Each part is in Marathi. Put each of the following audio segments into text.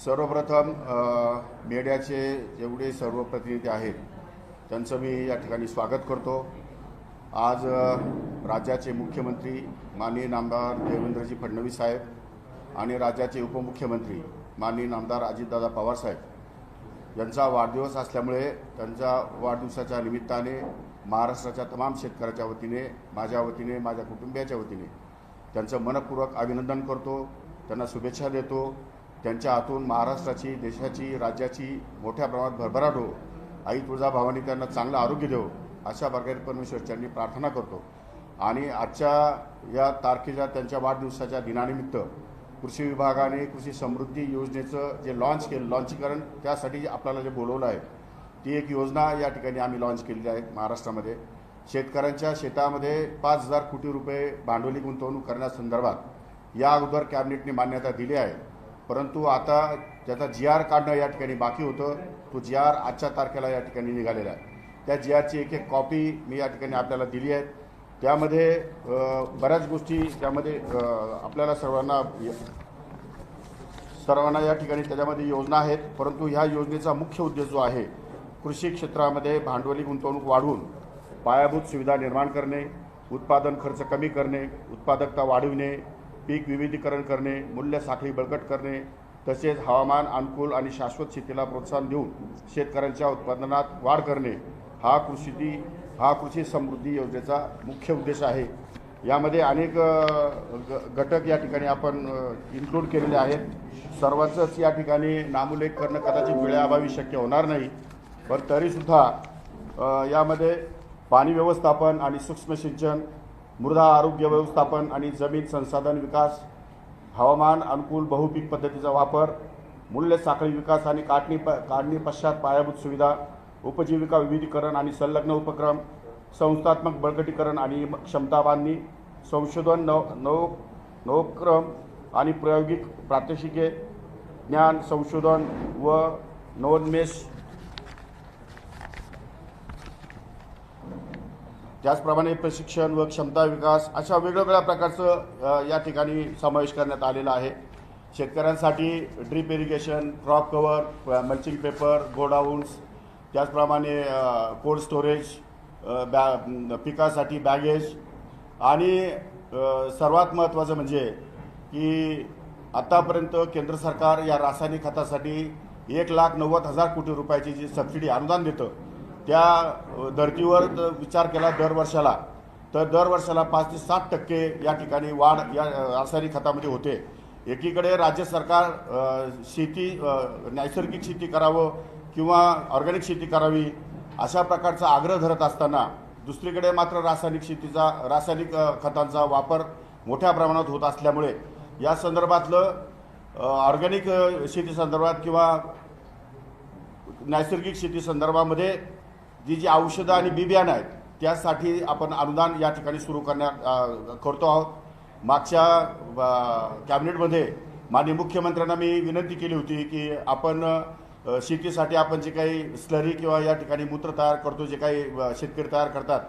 सर्वप्रथम मेड्याचे जेवढे सर्व प्रतिनिधी आहेत त्यांचं मी या ठिकाणी स्वागत करतो. आज राज्याचे मुख्यमंत्री माननीय नामदार देवेंद्रजी फडणवीस साहेब आणि राज्याचे उपमुख्यमंत्री माननीय नामदार अजितदादा पवार साहेब यांचा वाढदिवस असल्यामुळे त्यांच्या वाढदिवसाच्या निमित्ताने महाराष्ट्राच्या तमाम शेतकऱ्याच्या वतीने माझ्या वतीने माझ्या कुटुंबियाच्या वतीने त्यांचं मनपूर्वक अभिनंदन करतो. त्यांना शुभेच्छा देतो. त्यांच्या हातून महाराष्ट्राची देशाची राज्याची मोठ्या प्रमाणात भरभराट हो आई तुळजाभवानी त्यांना चांगलं आरोग्य देव अशा प्रकारे परमेश्वरच्यांनी प्रार्थना करतो. आणि आजच्या या तारखेच्या त्यांच्या वाढदिवसाच्या दिनानिमित्त कृषी विभागाने कृषी समृद्धी योजनेचं जे लॉन्च केलं लॉन्चीकरण त्यासाठी आपल्याला जे बोलवलं आहे ती एक योजना या ठिकाणी आम्ही लॉन्च केलेली आहे महाराष्ट्रामध्ये. शेतकऱ्यांच्या शेतामध्ये पाच हजार कोटी रुपये भांडवली गुंतवणूक करण्यासंदर्भात या अगोदर कॅबिनेटने मान्यता दिली आहे. परंतु आता ज्याचा जी आर काढणं या ठिकाणी बाकी होतं तो जी आर आजच्या तारखेला या ठिकाणी निघालेला आहे. त्या जी आरची एक एक कॉपी मी या ठिकाणी आपल्याला दिली आहे. त्यामध्ये बऱ्याच गोष्टी त्यामध्ये आपल्याला सर्वांना सर्वांना या ठिकाणी त्याच्यामध्ये योजना आहेत. परंतु ह्या योजनेचा मुख्य उद्देश जो आहे कृषी क्षेत्रामध्ये भांडवली गुंतवणूक वाढवून पायाभूत सुविधा निर्माण करणे उत्पादन खर्च कमी करणे उत्पादकता वाढविणे पीक विविधीकरण करणे मूल्य बळकट करणे तसेच हवामान अनुकूल आणि शाश्वत शेतीला प्रोत्साहन देऊन शेतकऱ्यांच्या उत्पादनात वाढ करणे हा कृषी हा कृषी समृद्धी योजनेचा मुख्य उद्देश आहे. यामध्ये अनेक ग- घटक या ठिकाणी आपण इन्क्लूड केलेले आहेत. सर्वांचंच या ठिकाणी नामुलेख करणं कदाचित वेळेअभावी शक्य होणार नाही पण तरीसुद्धा यामध्ये पाणी व्यवस्थापन आणि सूक्ष्म सिंचन मृदा आरोग्य व्यवस्थापन आणि जमीन संसाधन विकास हवामान अनुकूल बहुपीक पद्धतीचा वापर मूल्य साखळी विकास आणि काढणी प काढणी पश्चात पायाभूत सुविधा उपजीविका विविधीकरण आणि संलग्न उपक्रम संस्थात्मक बळकटीकरण आणि क्षमता बांधणी संशोधन नव नव नवोपक्रम आणि प्रायोगिक प्रात्यक्षिके ज्ञान संशोधन व नवोन्मेष त्याचप्रमाणे प्रशिक्षण व क्षमता विकास अशा वेगवेगळ्या प्रकारचं या ठिकाणी समावेश करण्यात आलेला आहे. शेतकऱ्यांसाठी drip irrigation crop cover mulching paper godowns त्याचप्रमाणे कोल्ड स्टोरेज बॅ पिकासाठी बॅगेज आणि सर्वात महत्त्वाचं म्हणजे की आत्तापर्यंत केंद्र सरकार या रासायनिक खतासाठी एक लाख नव्वद हजार कोटी रुपयाची जी सबसिडी अनुदान देतं त्या धर्तीवर विचार केला दर वर्षाला. तर दरवर्षाला पाच ते सात टक्के या ठिकाणी वाढ या रासायनिक खतामध्ये होते. एकीकडे राज्य सरकार शेती नैसर्गिक शेती करावं किंवा ऑर्गॅनिक शेती करावी अशा प्रकारचा आग्रह धरत असताना दुसरीकडे मात्र रासायनिक शेतीचा रासायनिक खतांचा वापर मोठ्या प्रमाणात होत असल्यामुळे या संदर्भातलं ऑर्गॅनिक शेती संदर्भात किंवा नैसर्गिक शेती संदर्भामध्ये जी जी औषधं आणि बी बियाणं आहेत त्यासाठी आपण अनुदान या ठिकाणी सुरू करण्यात करतो आहोत. मागच्या कॅबिनेटमध्ये माननीय मुख्यमंत्र्यांना मी विनंती केली होती की आपण शेतीसाठी आपण जे काही स्लरी किंवा या ठिकाणी मूत्र तयार करतो जे काही शेतकरी तयार करतात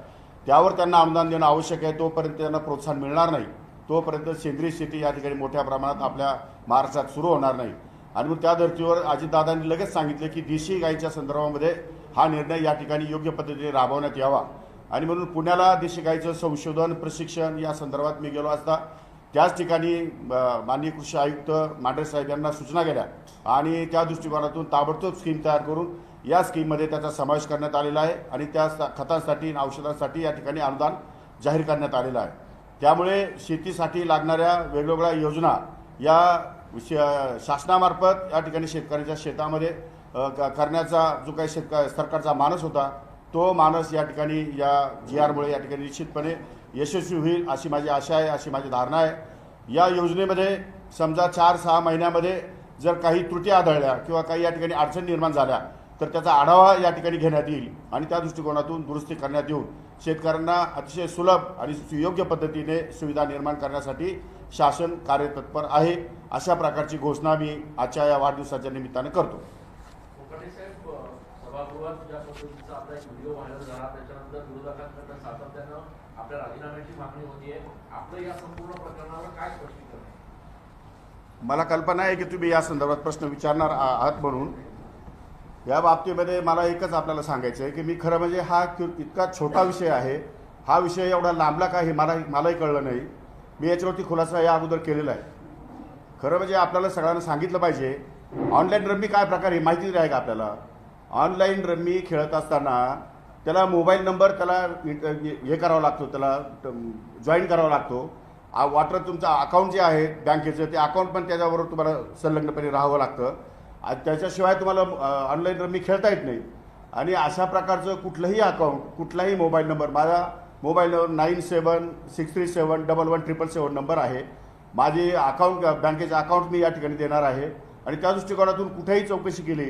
त्यावर त्यांना अनुदान देणं आवश्यक आहे. तोपर्यंत त्यांना प्रोत्साहन मिळणार नाही. तोपर्यंत सेंद्रिय शेती या ठिकाणी मोठ्या प्रमाणात आपल्या महाराष्ट्रात सुरू होणार नाही. आणि मग त्या धर्तीवर अजितदादांनी लगेच सांगितले की देशी गाईच्या संदर्भामध्ये हा निर्णय या ठिकाणी योग्य पद्धतीने राबवण्यात यावा. आणि म्हणून पुण्याला देशिकाईचं संशोधन प्रशिक्षण या संदर्भात मी गेलो असता त्याच ठिकाणी माननीय कृषी आयुक्त मांढरे साहेब यांना सूचना केल्या. आणि त्या दृष्टिकोनातून ताबडतोब स्कीम तयार करून या स्कीममध्ये त्याचा समावेश करण्यात आलेला आहे आणि त्या खतांसाठी आणि औषधांसाठी या ठिकाणी अनुदान जाहीर करण्यात आलेलं आहे. त्यामुळे शेतीसाठी लागणाऱ्या वेगवेगळ्या योजना या श- शासनामार्फत या ठिकाणी शेतकऱ्यांच्या शेतामध्ये करण्याचा जो काही शेतक सरकारचा मानस होता तो मानस या ठिकाणी या जी आरमुळे या ठिकाणी निश्चितपणे यशस्वी होईल अशी माझी आशा आहे अशी माझी धारणा आहे. या योजनेमध्ये समजा चार सहा महिन्यामध्ये जर काही त्रुटी आढळल्या किंवा काही या ठिकाणी अडचणी निर्माण झाल्या तर त्याचा आढावा या ठिकाणी घेण्यात येईल आणि त्या दृष्टिकोनातून दुरुस्ती करण्यात येऊन शेतकऱ्यांना अतिशय सुलभ आणि सुयोग्य पद्धतीने सुविधा निर्माण करण्यासाठी शासन कार्यतत्पर आहे. अशा प्रकारची घोषणा मी आजच्या या वाढदिवसाच्या निमित्तानं करतो. सभागृहात ज्या पद्धतीचा आपला एक व्हिडिओ व्हायरल झाला त्याच्यानंतर विरोधकांकडनं सातत्यानं आपल्या राजीनाम्याची मागणी होतीये. आपलं या संपूर्ण प्रकरणावर काय स्पष्टीकरण मला कल्पना आहे की तुम्ही या संदर्भात प्रश्न विचारणार आहात म्हणून. या बाबतीमध्ये मला एकच आपल्याला सांगायचं आहे की मी खरं म्हणजे हा इतका छोटा विषय आहे. हा विषय एवढा लांबला का हे मला मलाही कळलं नाही. मी याच्यावरती खुलासा या अगोदर केलेला आहे. खरं म्हणजे आपल्याला सगळ्यांना सांगितलं पाहिजे. ऑनलाईन रम्मी काय प्रकार आहे माहिती आहे का आपल्याला? ऑनलाईन रम्मी खेळत असताना त्याला मोबाईल नंबर त्याला हे करावा लागतो त्याला जॉईन करावा लागतो. वाटर तुमचं अकाउंट जे आहे बँकेचं ते अकाउंट पण त्याच्याबरोबर तुम्हाला संलग्नपणे राहावं लागतं. आणि त्याच्याशिवाय तुम्हाला ऑनलाईन रम्मी खेळता येत नाही. आणि अशा प्रकारचं कुठलंही अकाउंट कुठलाही मोबाईल नंबर माझा mobile number nine seven six three seven double one triple seven number आहे. माझे अकाउंट बँकेचे अकाउंट मी या ठिकाणी देणार आहे. आणि त्या दृष्टिकोनातून कुठेही चौकशी केली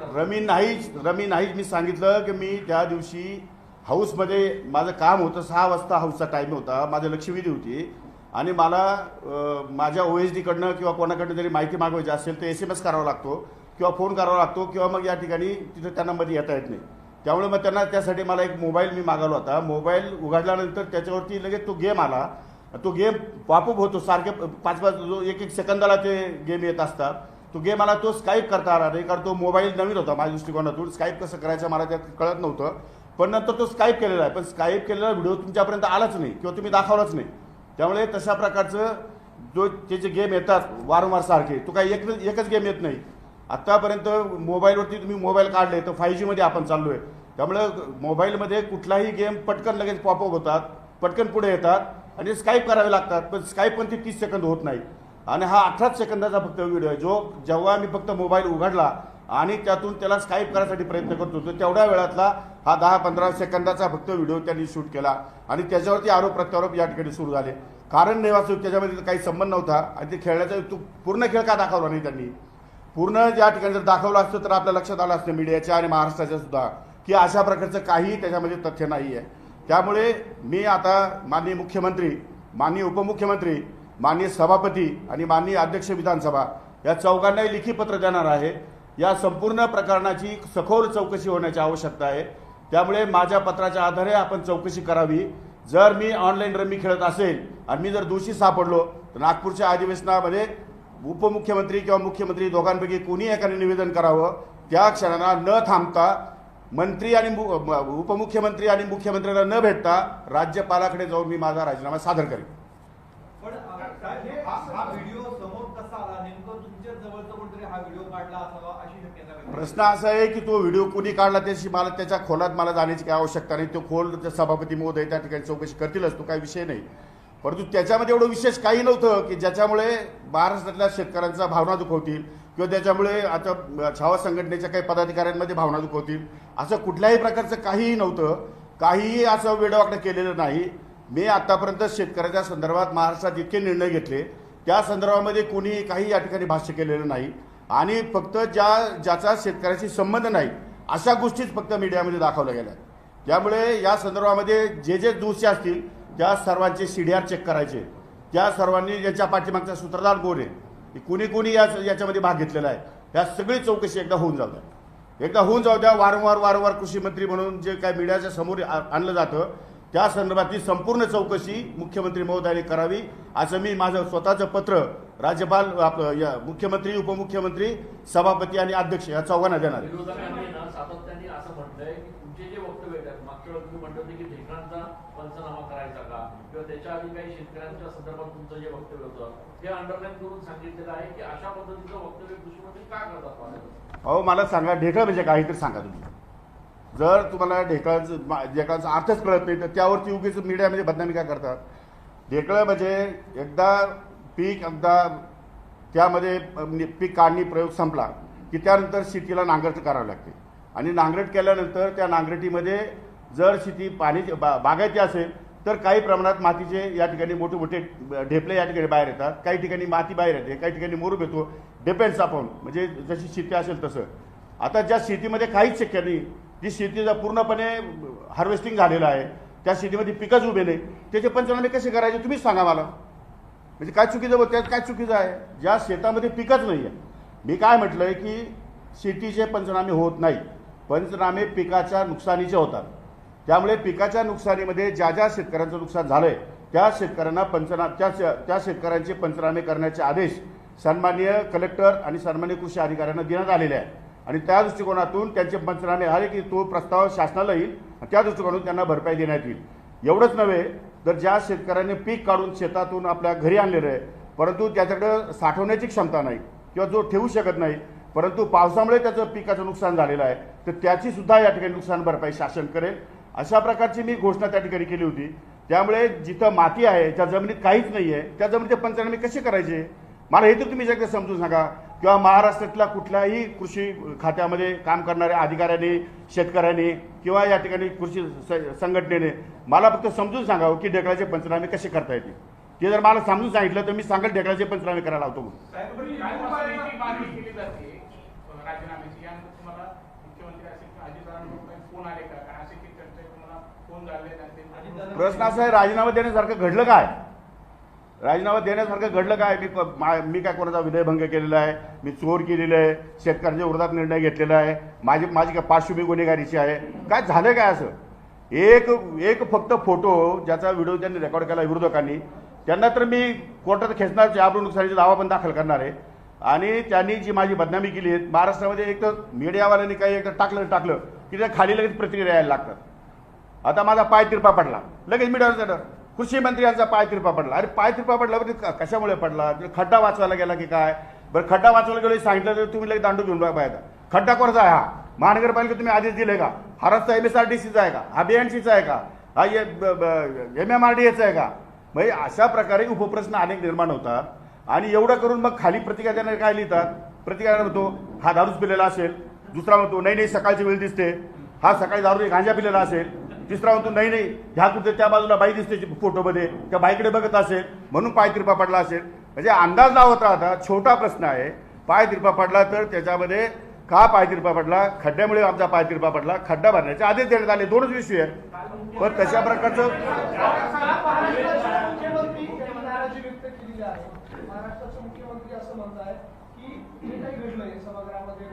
रमी नाहीच रमी नाहीच मी सांगितलं की मी त्या दिवशी हाऊसमध्ये माझं काम होतं सहा वाजता हाऊसचा टाईम होता माझं लक्षवेधी होती. आणि मला माझ्या ओ एस डीकडनं किंवा कोणाकडनं जरी माहिती मागवायची असेल तर एस एम एस करावा लागतो किंवा फोन करावा लागतो किंवा मग या ठिकाणी तिथं त्यांना मध्ये येता येत नाही. त्यामुळे मग त्यांना त्यासाठी मला एक मोबाईल मी मागवला होता. मोबाईल उघडल्यानंतर त्याच्यावरती लगेच तो गेम आला. तो गेम वापूप होतो सारखे पाच पाच जो एक एक सेकंदाला ते गेम येत असतात. तो गेम मला तो स्काईप करता आला नाही कारण तो मोबाईल नवीन होता माझ्या दृष्टिकोनातून. स्काईप कसं करायचं मला त्यात कळत नव्हतं. पण नंतर तो स्काईप केलेला आहे. पण स्काईप केलेला व्हिडिओ तुमच्यापर्यंत आलाच नाही किंवा तुम्ही दाखवलाच नाही. त्यामुळे तशा प्रकारचं जो ते जे गेम येतात वारंवार सारखे तो काही एक एकच गेम येत नाही. आत्तापर्यंत मोबाईलवरती तुम्ही मोबाईल काढले तर फाय जीमध्ये आपण चाललो आहे त्यामुळे मोबाईलमध्ये कुठलाही गेम पटकन लगेच पॉपअप होतात पटकन पुढे येतात आणि स्काईप करावे लागतात. पण स्काईप पण ते तीस सेकंद होत नाही. आणि हा अठराच सेकंदाचा फक्त व्हिडिओ आहे. जो जेव्हा मी फक्त मोबाईल उघडला आणि त्यातून त्याला स्काईप करायसाठी प्रयत्न करत होतो तेवढ्या वेळातला हा दहा पंधरा सेकंदाचा फक्त व्हिडिओ त्यांनी शूट केला. आणि त्याच्यावरती आरोप प्रत्यारोप या ठिकाणी सुरू झाले. कारण नेवासून त्याच्यामध्ये काही संबंध नव्हता आणि ते खेळण्याचा तो पूर्ण खेळ का दाखवला नाही त्यांनी? पूर्ण ज्या ठिकाणी जर दाखवलं असतं तर आपल्या लक्षात आलं असतं मीडियाच्या आणि महाराष्ट्राच्या सुद्धा की अशा प्रकारचं काही त्याच्यामध्ये तथ्य नाही आहे त्यामुळे मी आता माननीय मुख्यमंत्री माननीय उपमुख्यमंत्री माननीय सभापती आणि माननीय अध्यक्ष विधानसभा या चौघांनाही लिखी पत्र देणार आहे. या संपूर्ण प्रकरणाची सखोल चौकशी होण्याची आवश्यकता आहे. त्यामुळे माझ्या पत्राच्या आधारे आपण चौकशी करावी. जर मी ऑनलाईन रमी खेळत असेल आणि मी जर दोषी सापडलो तर नागपूरच्या अधिवेशनामध्ये उपमुख्यमंत्री किंवा मुख्यमंत्री दोघांपैकी कोणी एकाने निवेदन करावं. त्या क्षणाला न थांबता मंत्री आणि मु- उपमुख्यमंत्री आणि मुख्यमंत्र्यांना न भेटता राज्यपालाकडे जाऊन मी माझा राजीनामा सादर करेन पण अ, साहेब, हे- हा हा व्हिडिओ समोर कसा आला नेमकं तुमच्या हा व्हिडिओ काढला असावा अशी शक्यता प्रश्न असा आहे की तो व्हिडिओ कोणी काढला त्याची मला त्याच्या खोलात मला जाण्याची काही आवश्यकता नाही. तो खोल सभापती महोदय त्या ठिकाणी चौकशी करतीलच तो काही विषय नाही. परंतु त्याच्यामध्ये एवढं विशेष काही नव्हतं की ज्याच्यामुळे महाराष्ट्रातल्या शेतकऱ्यांचा भावना दुखवतील किंवा त्याच्यामुळे आता छावा संघटनेच्या काही पदाधिकाऱ्यांमध्ये भावना दुखवतील असं कुठल्याही प्रकारचं काहीही नव्हतं. काहीही असं वेडवाकडं केलेलं नाही. मी आतापर्यंत शेतकऱ्याच्या संदर्भात महाराष्ट्रात इतके निर्णय घेतले त्या संदर्भामध्ये कोणी काही या ठिकाणी भाष्य केलेलं नाही. आणि फक्त ज्या ज्याचा शेतकऱ्याशी संबंध नाही अशा गोष्टीच फक्त मीडियामध्ये दाखवल्या गेल्या. त्यामुळे या संदर्भामध्ये जे जे दोषी असतील त्या सर्वांचे सी डी आर चेक करायचे. त्या सर्वांनी याच्या पाठीमागचा सूत्रधार कोण आहे? कुणी कुणी या याच्यामध्ये भाग घेतलेला आहे. ह्या सगळी चौकशी एकदा होऊन जाऊ द्या. एकदा होऊन जाऊ द्या. वारंवार वारंवार कृषी मंत्री म्हणून जे काय मीडियाच्या समोर आ- आणलं जातं त्या संदर्भातली संपूर्ण चौकशी मुख्यमंत्री महोदयाने करावी. असं मी माझं स्वतःचं पत्र राज्यपाल मुख्यमंत्री उपमुख्यमंत्री सभापती आणि अध्यक्ष या चौघांना देणार अहो मला सांगा ढेकळ म्हणजे काहीतरी सांगा तुम्ही. जर तुम्हाला ढेकळाचं मा- ढेकळाचा अर्थच कळत नाही तर त्यावरती उगीच मीडियामध्ये बदनामी काय करतात? ढेकळं म्हणजे एकदा पीक एकदा त्यामध्ये म्हणजे पीक काढणी प्रयोग संपला की त्यानंतर शेतीला नांगरट करावी लागते. आणि नांगरट केल्यानंतर त्या नांगरटीमध्ये जर शेती पाणी बा बागायती असेल तर काही प्रमाणात मातीचे या ठिकाणी मोठे मोठे ढेपले या ठिकाणी बाहेर येतात. काही ठिकाणी माती बाहेर येते काही ठिकाणी मोरूप येतो डिपेंड्स आपण म्हणजे जशी शेती असेल तसं. आता ज्या शेतीमध्ये काहीच शक्य नाही जी शेतीचा पूर्णपणे हार्वेस्टिंग झालेलं आहे त्या शेतीमध्ये पिकच उभे नाही. त्याचे पंचनामे कसे करायचे तुम्हीच सांगा मला. म्हणजे काय चुकीचं त्यात काय चुकीचं आहे? ज्या शेतामध्ये पिकच नाही आहे मी काय म्हटलं आहे की शेतीचे पंचनामे होत नाही. पंचनामे पिकाच्या नुकसानीचे होतात. त्यामुळे पिकाच्या नुकसानीमध्ये ज्या ज्या शेतकऱ्यांचं नुकसान झालं आहे त्या शेतकऱ्यांना पंचना त्या त्या शेतकऱ्यांचे पंचनामे करण्याचे आदेश सन्माननीय कलेक्टर आणि सन्माननीय कृषी अधिकाऱ्यांना देण्यात आलेले आहे आणि त्या दृष्टिकोनातून त्यांचे पंचनामे आले की तो प्रस्ताव शासनाला येईल आणि त्या दृष्टिकोनातून त्यांना भरपाई देण्यात येईल. एवढंच नव्हे तर ज्या शेतकऱ्यांनी पीक काढून शेतातून आपल्या घरी आणलेलं आहे परंतु त्याच्याकडे साठवण्याची क्षमता नाही किंवा जो ठेवू शकत नाही परंतु पावसामुळे त्याचं पिकाचं नुकसान झालेलं आहे तर त्याची सुद्धा या ठिकाणी नुकसान भरपाई शासन करेल. अशा प्रकारची मी घोषणा त्या ठिकाणी केली होती. त्यामुळे जिथं माती आहे त्या जमिनीत काहीच नाही आहे त्या जमिनीचे पंचनामे कसे करायचे? मला हे तर तुम्ही एकदा समजून सांगा. किंवा महाराष्ट्रातल्या कुठल्याही कृषी खात्यामध्ये काम करणाऱ्या अधिकाऱ्यांनी शेतकऱ्यांनी किंवा या ठिकाणी कृषी स- संघटनेने मला फक्त समजून सांगावं की ढेकळाचे पंचनामे कसे करता येतील. ते जर मला समजून सांगितलं तर मी सांगेल ढेकळाचे पंचनामे करायला लावतो म्हणून. प्रश्न असा आहे राजीनामा देण्यासारखं घडलं काय? राजीनामा देण्यासारखं घडलं काय? मी मा- मी काय कोणाचा विनयभंग केलेला आहे? मी चोर केलेलं आहे? शेतकऱ्यांच्या विरोधात निर्णय घेतलेला आहे? माझी माझी काय पार्श्वभूमी गुन्हेगारीची आहे? काय झालं काय असं? एक एक फक्त फोटो ज्याचा व्हिडिओ त्यांनी रेकॉर्ड केला विरोधकांनी त्यांना तर मी कोर्टात खेचणार आबरू नुकसानीचा दावा पण दाखल करणार आहे. आणि त्यांनी जी माझी बदनामी केली आहे महाराष्ट्रामध्ये एक तर मीडियावाल्यांनी काही एक तर टाकलं टाकलं की त्या खाली लगेच प्रतिक्रिया यायला लागतात. आता माझा पाय तिरपा पडला. लगेच मीडियावर कृषी मंत्री यांचा पाय तिरपा पडला. अरे पाय तिरपा पडला बरं कशामुळे पडला? खड्डा वाचवायला गेला की काय? बरं खड्डा वाचवायला गेलो सांगितलं तर तुम्ही लगेच दांडू घेऊन पाहिजे खड्डा कोणाचा आहे हा? महानगरपालिका तुम्ही आधीच दिले का? हा रस्ता एम एस आर डी सीचा आहे का? हा बीएनसीचा आहे का? हा एम एम आर डी एचा आहे का? म्हणजे अशा प्रकारे उपप्रश्न अनेक निर्माण होतात आणि एवढं करून मग खाली प्रतिक्रिया देणारे काय लिहितात? प्रतिक्रिया म्हणतो हा दारूच पिलेला असेल. दुसरा म्हणतो नाही नाही सकाळची वेळ दिसते. हा सकाळी दारू गांजा पिलेला असेल. तिसरा म्हणतो नाही नाही ह्या कुठे त्या बाजूला बाई दिसते फोटोमध्ये त्या बाईकडे बघत असेल. म्हणून पाय तिरपा पडला असेल. म्हणजे अंदाज लावत राहता छोटा प्रश्न आहे. पाय तिरपा पडला तर त्याच्यामध्ये का पाय तिरपा पडला? खड्ड्यामुळे आमचा पाय तिरपा पडला. खड्डा भरण्याचे आदेश देण्यात आले. दोनच विषय आहेत. पण तशा प्रकारचं महाराष्ट्राचे मुख्यमंत्री असं म्हणत आहेत की जे काही घडलंय सभागृहामध्ये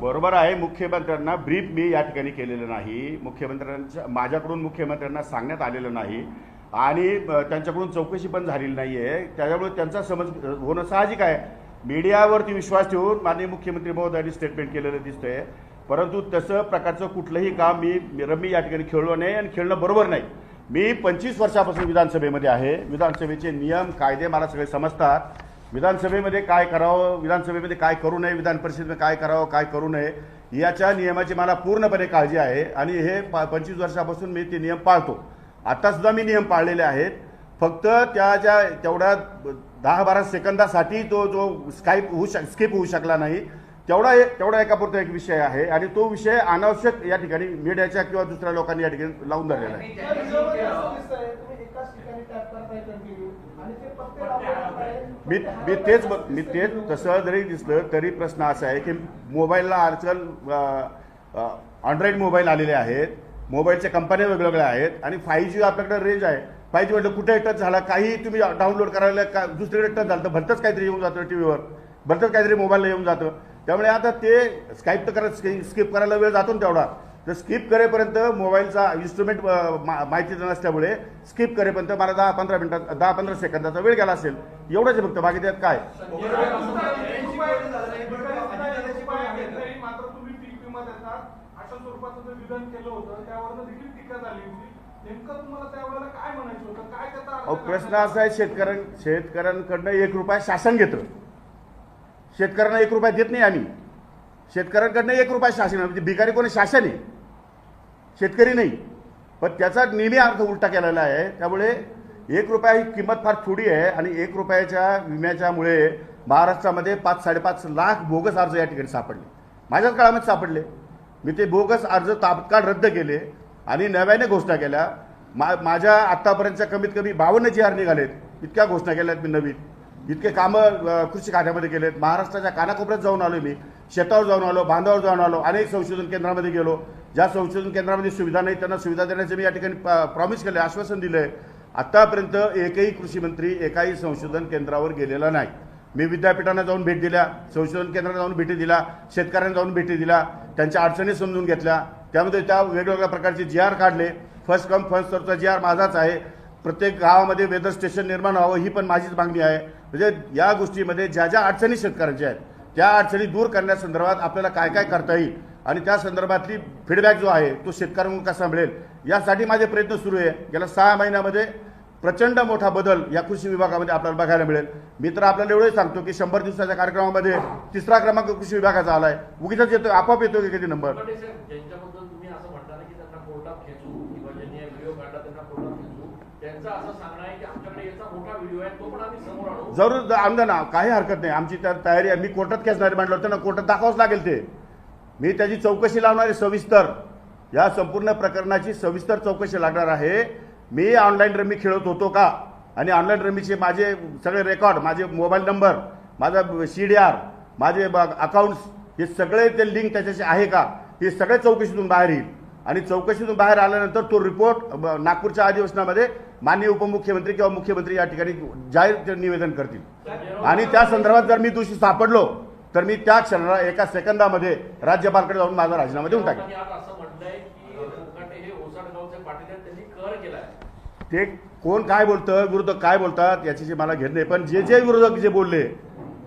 बरोबर आहे मुख्यमंत्र्यांना ब्रीफ मी या ठिकाणी केलेलं नाही. मुख्यमंत्र्यांच्या माझ्याकडून मुख्यमंत्र्यांना सांगण्यात आलेलं नाही. आणि त्यांच्याकडून चौकशी पण झालेली नाही आहे त्याच्यामुळे त्यांचा समज होणं साहजिक आहे. मीडियावरती विश्वास ठेवून माननीय मुख्यमंत्री महोदयांनी स्टेटमेंट केलेलं दिसतंय. परंतु तसं प्रकारचं कुठलंही काम मी रमी या ठिकाणी खेळलो नाही आणि खेळणं बरोबर नाही. मी पंचवीस वर्षापासून विधानसभेमध्ये आहे. विधानसभेचे नियम कायदे मला सगळे समजतात. विधानसभेमध्ये काय करावं विधानसभेमध्ये काय करू नये विधान परिषदेमध्ये काय करावं काय करू नये याच्या नियमाची मला पूर्णपणे काळजी आहे आणि हे पा पंचवीस वर्षापासून मी ते नियम पाळतो. आत्तासुद्धा मी नियम पाळलेले आहेत. फक्त त्या ज्या तेवढ्या दहा बारा सेकंदासाठी तो जो स्काईप होऊ शक स्किप होऊ शकला नाही. तेवढा एक तेवढा एकापुरता एक विषय आहे आणि तो विषय अनावश्यक या ठिकाणी मीडियाच्या किंवा दुसऱ्या लोकांनी या ठिकाणी लावून धरलेला आहे. तर व्हिडिओमध्ये असं दिसतंय, तुम्ही एकाच ठिकाणी टॅप करताय कंटिन्यू आणि ते पत्ते दाखवताय. मी मी तेच मी तेच तसं जरी दिसलं तरी प्रश्न असा आहे की मोबाईलला आजकाल अँड्रॉइड मोबाईल आलेले आहेत. मोबाईलच्या कंपन्या वेगवेगळ्या आहेत आणि फाईव्ह जी आपल्याकडे रेंज आहे. फाईव्ह जी म्हटलं कुठे टच झाला काही तुम्ही डाउनलोड करायला का दुसरीकडे टच झालं तर भलतंच काहीतरी येऊन जातं टी व्हीवर भलतंच काहीतरी मोबाईलला येऊन जातं. त्यामुळे आता ते स्काईप तर करायला स्किप करायला वेळ जातो ना तेवढा. तर स्किप करेपर्यंत मोबाईलचा इन्स्ट्रुमेंट माहिती नसल्यामुळे स्किप करेपर्यंत मला दहा पंधरा मिनिटात दहा पंधरा सेकंदाचा वेळ गेला असेल एवढंच फक्त. बाकी त्यात काय? अहो प्रश्न असा आहे शेतकऱ्यां शेतकऱ्यांकडनं एक रुपया शासन घेतं. शेतकऱ्यांना एक रुपया देत नाही आम्ही. शेतकऱ्यांकडनं एक रुपया शासन म्हणजे भिकारी कोणी शासन आहे? शेतकरी नाही. पण त्याचा नेहमी अर्थ उलटा केलेला आहे. त्यामुळे एक रुपया ही किंमत फार थोडी आहे आणि एक रुपयाच्या विम्याच्यामुळे महाराष्ट्रामध्ये पाच साडेपाच लाख बोगस अर्ज या ठिकाणी सापडले. माझ्याच काळामध्ये सापडले. मी ते बोगस अर्ज तात्काळ रद्द केले आणि नव्याने घोषणा केल्या. मा माझ्या आत्तापर्यंतच्या कमीत कमी बावन्न जी आर निघालेत. इतक्या घोषणा केल्यात मी नवीन. इतके कामं कृषी खात्यामध्ये केलेत. महाराष्ट्राच्या कानाकोपऱ्यात जाऊन आलो मी. शेतावर जाऊन आलो बांधावर जाऊन आलो अनेक संशोधन केंद्रामध्ये गेलो. ज्या संशोधन केंद्रामध्ये सुविधा नाही त्यांना सुविधा देण्याचे मी या ठिकाणी प्रॉमिस केले आश्वासन दिले आत्तापर्यंत एकही कृषी मंत्री एकाही संशोधन केंद्रावर गेलेला नाही. मी विद्यापीठांना जाऊन भेट दिल्या संशोधन केंद्रात जाऊन भेटी दिल्या शेतकऱ्यांना जाऊन भेटी दिल्या त्यांच्या अडचणी समजून घेतल्या. त्यामध्ये त्या वेगवेगळ्या प्रकारचे जी आर काढले. फर्स्ट कम फर्स्ट सर्वचा जी आर माझाच आहे. प्रत्येक गावामध्ये वेदर स्टेशन निर्माण व्हावं ही पण माझीच मागणी आहे. म्हणजे या गोष्टीमध्ये ज्या ज्या अडचणी शेतकऱ्यांच्या आहेत त्या अडचणी दूर करण्यासंदर्भात आपल्याला काय काय करता येईल आणि त्या संदर्भातली फीडबॅक जो आहे तो शेतकऱ्यांकडून कसा मिळेल यासाठी माझे प्रयत्न सुरू आहे. गेल्या सहा महिन्यामध्ये प्रचंड मोठा बदल या कृषी विभागामध्ये आपल्याला बघायला मिळेल. मी तर आपल्याला एवढंच सांगतो की शंभर दिवसाच्या कार्यक्रमामध्ये तिसरा क्रमांक कृषी विभागाचा आलाय. उगीच येतो आपोआप येतो की किती नंबर त्यांचा असं सांगणं आहे की आमच्याकडे याचा मोठा व्हिडिओ आहे तो पण जरूर आणलं ना काही हरकत नाही. आमची त्या तयारी आहे. मी कोर्टात खेचणारे म्हटलं त्यांना कोर्टात दाखवावंच लागेल ते. मी त्याची चौकशी लावणार आहे सविस्तर या संपूर्ण प्रकरणाची सविस्तर चौकशी लागणार आहे. मी ऑनलाईन रमी खेळत होतो का? आणि ऑनलाईन रमीचे माझे सगळे रेकॉर्ड माझे मोबाईल नंबर माझा सी डी आर माझे अकाउंट्स हे सगळे ते लिंक त्याच्याशी आहे का? हे सगळे चौकशीतून बाहेर येईल. आणि चौकशीतून बाहेर आल्यानंतर तो रिपोर्ट नागपूरच्या अधिवेशनामध्ये माननीय उपमुख्यमंत्री किंवा मुख्यमंत्री या ठिकाणी जाहीर निवेदन करतील. आणि त्या संदर्भात जर मी दोषी सापडलो तर मी त्या क्षणाला एका सेकंदामध्ये राज्यपालकडे जाऊन माझा राजीनामा देऊन केलाय. ते कोण काय बोलतं विरोधक काय बोलतात याच्याशी मला घेत नाही. पण जे जे विरोधक जे बोलले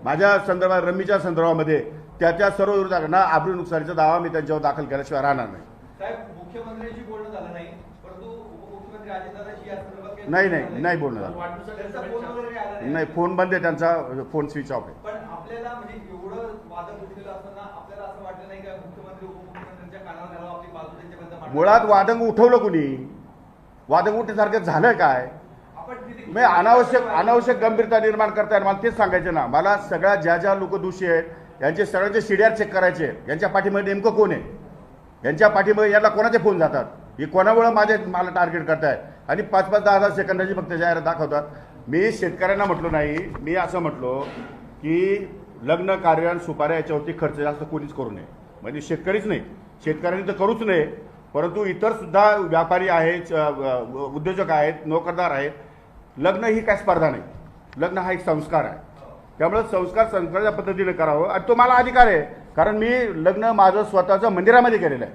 माझ्या संदर्भात रमीच्या संदर्भामध्ये त्या त्या सर्व विरोधकांना आबरू नुकसानीचा दावा मी त्यांच्यावर दाखल केल्याशिवाय राहणार नाही. साहेब मुख्यमंत्र्यांशी बोलणं झालं नाही परंतु उपमुख्यमंत्री अजितदादांशी या संदर्भात काही नाही बोलणं नाही झालं नाही बोलणं झालं वाढदिवसाच्या त्यांचा फोन शुभेच्छा. वगैरे आला नाही फोन बंद आहे त्यांचा फोन स्विच ऑफ आहे पण आपल्याला म्हणजे एवढं वादक उठलेलं असताना आपल्याला असं वाटलं नाही का मुख्यमंत्री उपमुख्यमंत्र्यांच्या कानावर घालावं आपली बाजू त्यांच्यापर्यंत मांडावी? मुळात वादंग उठवलं कुणी वादंग उठण्यासारखं झालं काय आपण मी अनावश्यक अनावश्यक गंभीरता निर्माण करताय मला तेच सांगायचं ना मला सगळ्या ज्या ज्या लोक दोषी आहेत यांचे सगळ्यांचे शिड्यार चेक करायचे आहेत. यांच्या पाठीमध्ये नेमकं कोण आहे यांच्या पाठीमध्ये यांना कोणाचे फोन जातात? हे कोणामुळे माझे मला टार्गेट करताय? आणि पाच पाच दहा दहा सेकंदाची फक्त जाहिरात दाखवतात. मी शेतकऱ्यांना म्हटलो नाही मी असं म्हटलो की लग्न कार्य आणि सुपाऱ्या याच्यावरती खर्च जास्त कोणीच करू नये. म्हणजे शेतकरीच नाही. शेतकऱ्यांनी तर करूच नये परंतु इतर सुद्धा व्यापारी आहेत उद्योजक आहेत नोकरदार आहेत. लग्न ही काय स्पर्धा नाही. लग्न हा एक संस्कार आहे. त्यामुळे संस्कार संस्काराच्या पद्धतीने करावं. आणि तो मला अधिकार आहे. कारण मी लग्न माझं स्वतःचं मंदिरामध्ये केलेलं आहे.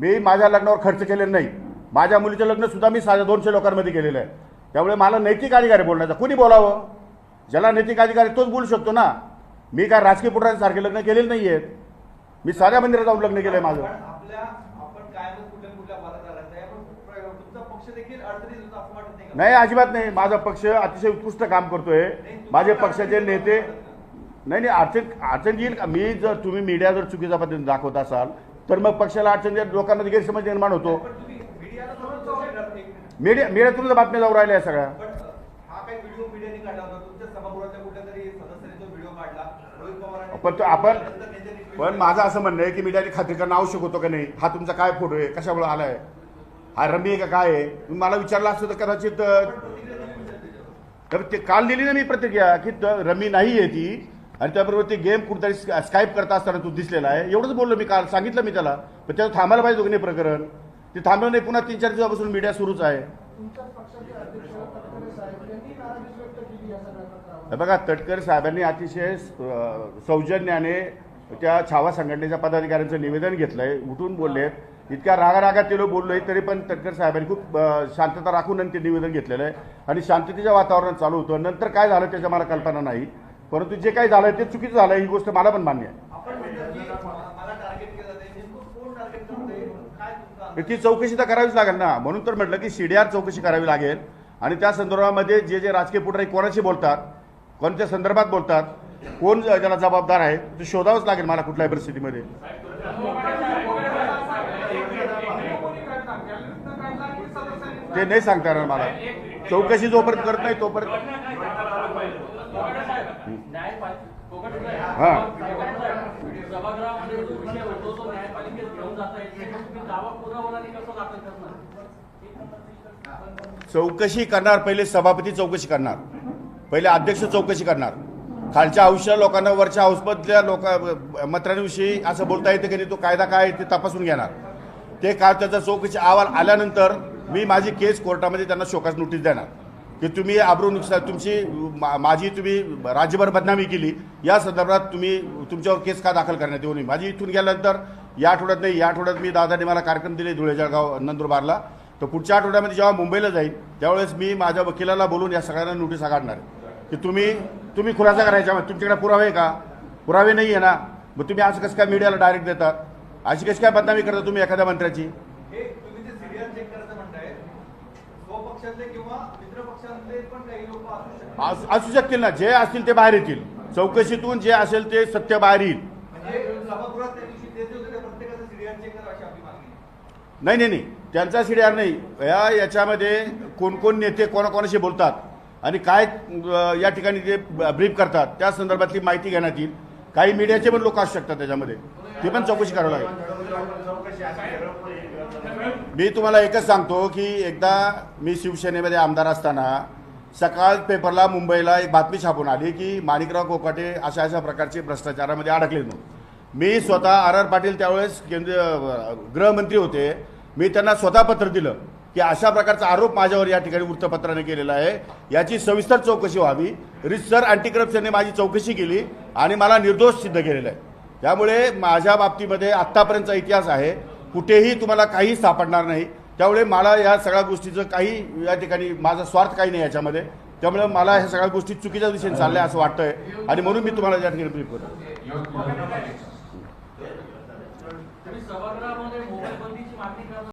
मी माझ्या लग्नावर खर्च केलेला नाही. माझ्या मुलीचं लग्न सुद्धा मी साध्या दोनशे लोकांमध्ये केलेलं आहे. त्यामुळे मला नैतिक अधिकार आहे बोलण्याचा. कुणी बोलावं? ज्याला नैतिक अधिकार आहे तोच बोलू शकतो ना. मी काय राजकीय पुढाऱ्यांसारखे लग्न केलेले नाही आहेत. मी साध्या मंदिरात जाऊन लग्न केलं माझं. आहे. माझं नाही अजिबात नाही. माझा पक्ष अतिशय उत्कृष्ट काम करतोय. माझे पक्षाचे नेते नाही नाही अडचण अडचण येईल का? मी जर तुम्ही मीडिया जर चुकीच्या पद्धतीने दाखवत असाल तर मग पक्षाला अडचण येईल, लोकांना गैरसमज निर्माण होतो. मीडिया मीडियातून बातम्या जाऊ राहिल्या सगळ्या. पण हा आपण पण. माझं असं म्हणणं आहे की मीडियाने खात्री करणं आवश्यक होतं का नाही? हा तुमचा काय फोटो आहे? कशामुळे आलाय? हा रमी आहे का काय आहे? तुम्ही मला विचारलं असतं तर कदाचित तर ते काल दिली ना मी प्रतिक्रिया की त- रमी नाही आहे ती. आणि त्याबरोबर ते गेम कुठेतरी स्का- स्काईप करता असताना तू दिसलेला आहे. एवढंच बोललो मी काल सांगितलं मी त्याला. पण त्याला थांबायला पाहिजे दोघे प्रकरण. ते थांबलं नाही पुन्हा तीन चार दिवसापासून मीडिया सुरूच आहे. बघा तटकर साहेबांनी अतिशय सौजन्याने त्या छावा संघटनेच्या पदाधिकाऱ्यांचं निवेदन घेतलंय. उठून बोललेत. इतक्या रागारागात ते लोक बोललोय तरी पण तटकर साहेबांनी खूप शांतता राखून ते निवेदन घेतलेलं आहे. आणि शांततेच्या वातावरणात चालू होतं. नंतर काय झालं त्याच्या मला कल्पना नाही. परंतु जे काही झालं ते चुकीचं झालं ही गोष्ट मला पण मान्य आहे. काय? ती चौकशी तर करावीच लागेल ना. म्हणून तर म्हटलं की सीडीआर चौकशी करावी लागेल. आणि त्या संदर्भामध्ये जे जे राजकीय पुढारी कोणाशी बोलतात कोणत्या संदर्भात बोलतात कोण त्याला जबाबदार आहे ते शोधावंच लागेल मला कुठल्याही परिस्थितीमध्ये. ते नाही सांगता येणार मला. चौकशी जोपर्यंत करत नाही तोपर्यंत हा. चौकशी करणार पहिले सभापती चौकशी करणार पहिले अध्यक्ष चौकशी करणार. खालच्या औषध लोकांना वरच्या हाऊसमधल्या लोक मंत्र्यांविषयी असं बोलता येतं की नाही तो कायदा काय आहे ते तपासून घेणार. ते काय त्याचा चौकशी अहवाल आल्यानंतर मी माझी केस कोर्टामध्ये त्यांना शोकास नोटीस देणार. की तुम्ही आब्रू नुकसान तुमची मा- माझी तुम्ही राज्यभर बदनामी केली या संदर्भात तुम्ही तुमच्यावर केस का दाखल करण्यात येऊ नये? माझी इथून गेल्यानंतर या आठवड्यात नाही या आठवड्यात मी दादाने मला कार्यक्रम दिले धुळे जळगाव नंदुरबारला. तर पुढच्या आठवड्यामध्ये जेव्हा मुंबईला जाईल त्यावेळेस मी माझ्या वकिलाला बोलून या सगळ्यांना नोटीस काढणार की तुम्ही तुम्ही खुलासा करायच्या तुमच्याकडे पुरावे का? पुरावे नाही आहे ना. मग तुम्ही असं कसं काय मीडियाला डायरेक्ट देतात? अशी कशी काय बदनामी करता तुम्ही एखाद्या मंत्र्याची हे तुम्ही जे सीरियल चेक करायचं म्हणताय स्वपक्षातले किंवा मित्र पक्षातले पण काही लोक असू शकतील ना. जे असतील ते बाहेर येतील. चौकशीतून जे असेल ते सत्य बाहेर येईल. म्हणजे. नाही नाही नाही. त्यांचा सीडीआर नाही. या याच्यामध्ये कोण कोण नेते कोणाकोणाशी बोलतात आणि काय या ठिकाणी ते ब्रीफ करतात त्या संदर्भातली माहिती घेण्यात येईल. काही मीडियाचे पण लोक असू शकतात त्याच्यामध्ये. ते पण चौकशी करावी लागेल. मी तुम्हाला एकच सांगतो की एकदा मी शिवसेनेमध्ये आमदार असताना सकाळ पेपरला मुंबईला एक बातमी छापून आली की माणिकराव कोकाटे अशा अशा प्रकारचे भ्रष्टाचारामध्ये अडकले नव्हते मी स्वतः आर आर पाटील त्यावेळेस केंद्रीय गृहमंत्री होते. मी त्यांना स्वतः पत्र दिलं की अशा प्रकारचा आरोप माझ्यावर या ठिकाणी वृत्तपत्राने केलेला आहे. याची सविस्तर चौकशी व्हावी. रिसर अँटी करप्शनने माझी चौकशी केली आणि मला निर्दोष सिद्ध केलेलं आहे. त्यामुळे माझ्या बाबतीमध्ये आत्तापर्यंतचा इतिहास आहे. कुठेही तुम्हाला काही सापडणार नाही. त्यामुळे मला या सगळ्या गोष्टीचं काही या ठिकाणी माझा स्वार्थ काही नाही याच्यामध्ये. त्यामुळे मला ह्या सगळ्या गोष्टी चुकीच्या दिशेने चालल्या असं वाटतंय. आणि म्हणून मी तुम्हाला या ठिकाणी ब्रीफ करतो